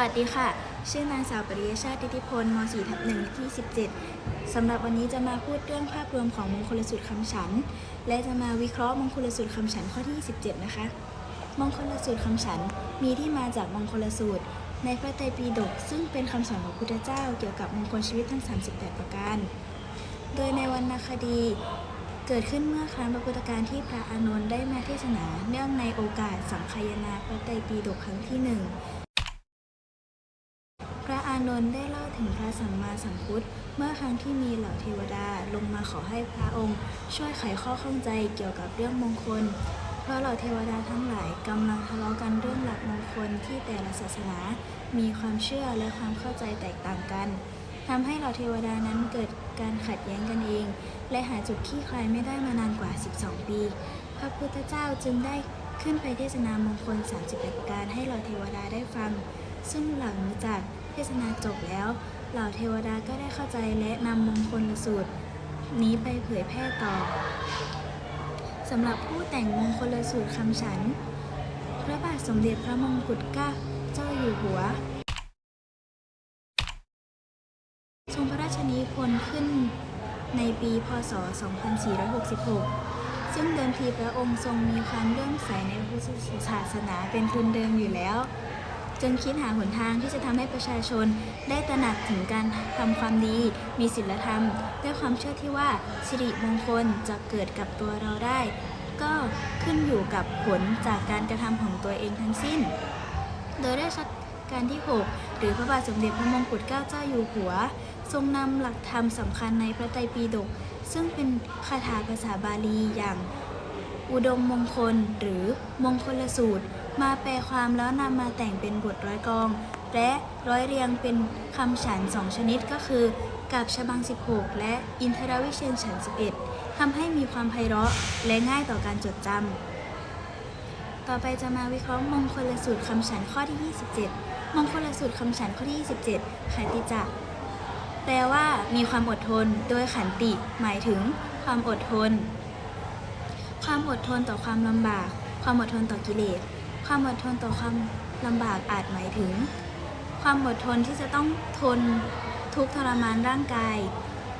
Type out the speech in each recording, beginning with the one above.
วัสดีค่ะ ชื่อนางสาวปริยชาติทิติพลม .4 ทับ1ที่ 17 สำหรับวันนี้จะมาพูดเรื่องภาพรวมของมงคลสูตรคำฉัน และจะมาวิเคราะห์มงคลสูตรคำฉันข้อที่ 17 นะคะ มงคลสูตรคำฉันมีที่มาจากมงคลสูตร ในพระไตรปิฎกซึ่งเป็นคำสอนของพุทธเจ้าเกี่ยวกับมงคลชีวิตทั้ง 38 ประการ โดยในวรรณคดีเกิดขึ้นเมื่อครั้งพระพุทธการที่พระอานนท์ได้มาเทศนา เนื่องในโอกาสสังคายนาพระไตรปิฎกครั้งที่หนึ่ง ระอานนท์ได้เล่าถึงพระสัมมาสัมพุทธ เมื่อครั้งที่มีเหล่าเทวดาลงมาขอให้พระองค์ ช่วยไขข้อข้องใจเกี่ยวกับเรื่องมงคล เพราะเหล่าเทวดาทั้งหลายกำลังทะเลาะกันเรื่องหลักมงคลที่แต่ละศาสนา มีความเชื่อและความเข้าใจแตกต่างกันทำให้เหล่าเทวดานั้นเกิดการขัดแย้งกันเอง และหาจุดคลี่คลายไม่ได้มานานกว่า 12 ปี พระพุทธเจ้าจึงได้ขึ้นไปเทศนามงคล 31 ประการให้เหล่าเทวดาได้ฟัง ซึ่งหลังจาก เทศนาจบแล้ว เหล่าเทวดาก็ได้เข้าใจและนำมงคลสูตร นี้ไปเผยแพร่ต่อสำหรับผู้แต่งมงคลสูตรคำฉัน พระบาทสมเด็จพระมงกุฎเกล้าเจ้าอยู่หัว ทรงพระราชนิพนธ์ขึ้นในปีพศ 2466 ซึ่งเดิมทีพระองค์ทรงมีความเลื่อมใสในพระพุทธศาสนาเป็นทุนเดิมอยู่แล้ว จึงคิดหาหนทางที่จะทำให้ประชาชนได้ตระหนักถึงการทำความดี มีศีลธรรม ด้วยความเชื่อที่ว่าสิริมงคลจะเกิดกับตัวเราได้ ก็ขึ้นอยู่กับผลจากการกระทำของตัวเองทั้งสิ้น โดยได้ชักการที่ 6 หรือพระบาทสมเด็จพระมงกุฎเกล้าเจ้าอยู่หัว ทรงนำหลักธรรมสำคัญในพระไตรปิฎกซึ่งเป็นคาถาภาษาบาลีอย่าง อุดมมงคลหรือมงคลสูตร มาแปลความแล้วนำมาแต่งเป็นบทร้อยกอง และร้อยเรียงเป็นคำฉันสองชนิดก็คือกับฉบัง 16 และอินทรวิเชียนฉัน 11ทำให้มีความไพเราะและง่ายต่อการจดจำ ต่อไปจะมาวิเคราะห์มงคลสูตรคำฉันข้อที่ 27 มงคลสูตรคำฉันข้อที่ 27ขันติจะแปลว่ามีความอดทน โดยขันติ หมายถึง ความอดทน ความอดทนต่อความลำบาก ความอดทนต่อกิเลส ความอดทนต่อความลำบากอาจหมายถึง ความอดทนที่จะต้องทนทุกทรมานร่างกาย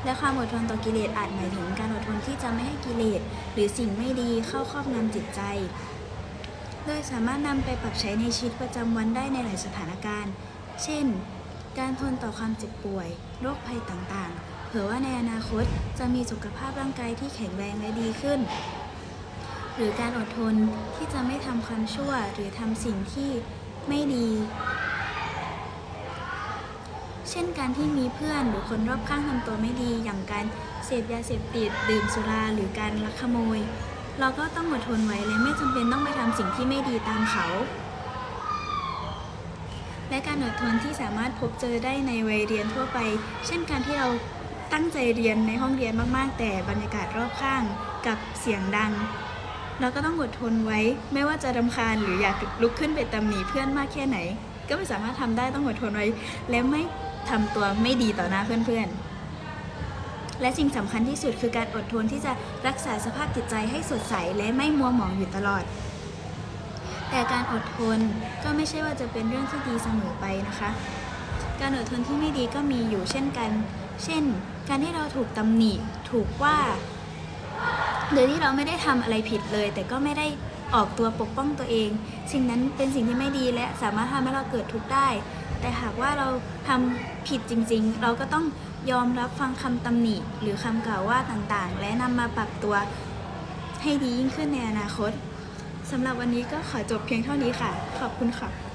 และความอดทนต่อกิเลสอาจหมายถึง การอดทนที่จะไม่ให้กิเลส หรือสิ่งไม่ดีเข้าครอบงำจิตใจ โดยสามารถนำไปปรับใช้ในชีวิตประจำวันได้ในหลายสถานการณ์ เช่น การทนต่อความเจ็บป่วย โรคภัยต่างๆ เผื่อว่าในอนาคตจะมีสุขภาพร่างกายที่แข็งแรงและดีขึ้น หรือการอดทนที่จะไม่ทำความชั่วหรือทำสิ่งที่ไม่ดี เช่นการที่มีเพื่อนหรือคนรอบข้างทำตัวไม่ดี อย่างการเสพยาเสพติดดื่มสุราหรือการลักขโมย เราก็ต้องอดทนไว้และไม่จำเป็นต้องไปทำสิ่งที่ไม่ดีตามเขา และการอดทนที่สามารถพบเจอได้ในวัยเรียนทั่วไป เช่นการที่เราตั้งใจเรียนในห้องเรียนมาก ๆ แต่บรรยากาศรอบข้างกับเสียงดัง เราก็ต้องอดทนไว้ ไม่ว่าจะรำคาญหรืออยากลุกขึ้นไปตำหนิเพื่อนมากแค่ไหน ก็ไม่สามารถทำได้ต้องอดทนไว้ และไม่ทำตัวไม่ดีต่อหน้าเพื่อนๆ และสิ่งสำคัญที่สุดคือการอดทนที่จะรักษาสภาพจิตใจให้สดใสและไม่มัวหมองอยู่ตลอด แต่การอดทนก็ไม่ใช่ว่าจะเป็นเรื่องที่ดีเสมอไปนะคะ การอดทนที่ไม่ดีก็มีอยู่เช่นกัน เช่น การที่เราถูกตำหนิ ถูกว่า โดยที่เราไม่ได้ทำอะไรผิดเลย แต่ก็ไม่ได้ออกตัวปกป้องตัวเอง สิ่งนั้นเป็นสิ่งที่ไม่ดีและสามารถทำให้เราเกิดทุกข์ได้ แต่หากว่าเราทำผิดจริง ๆ เราก็ต้องยอมรับฟังคำตำหนิ หรือคำกล่าวว่าต่างๆ และนำมาปรับตัวให้ดียิ่งขึ้นในอนาคตสำหรับวันนี้ก็ขอจบเพียงเท่านี้ค่ะ ขอบคุณค่ะ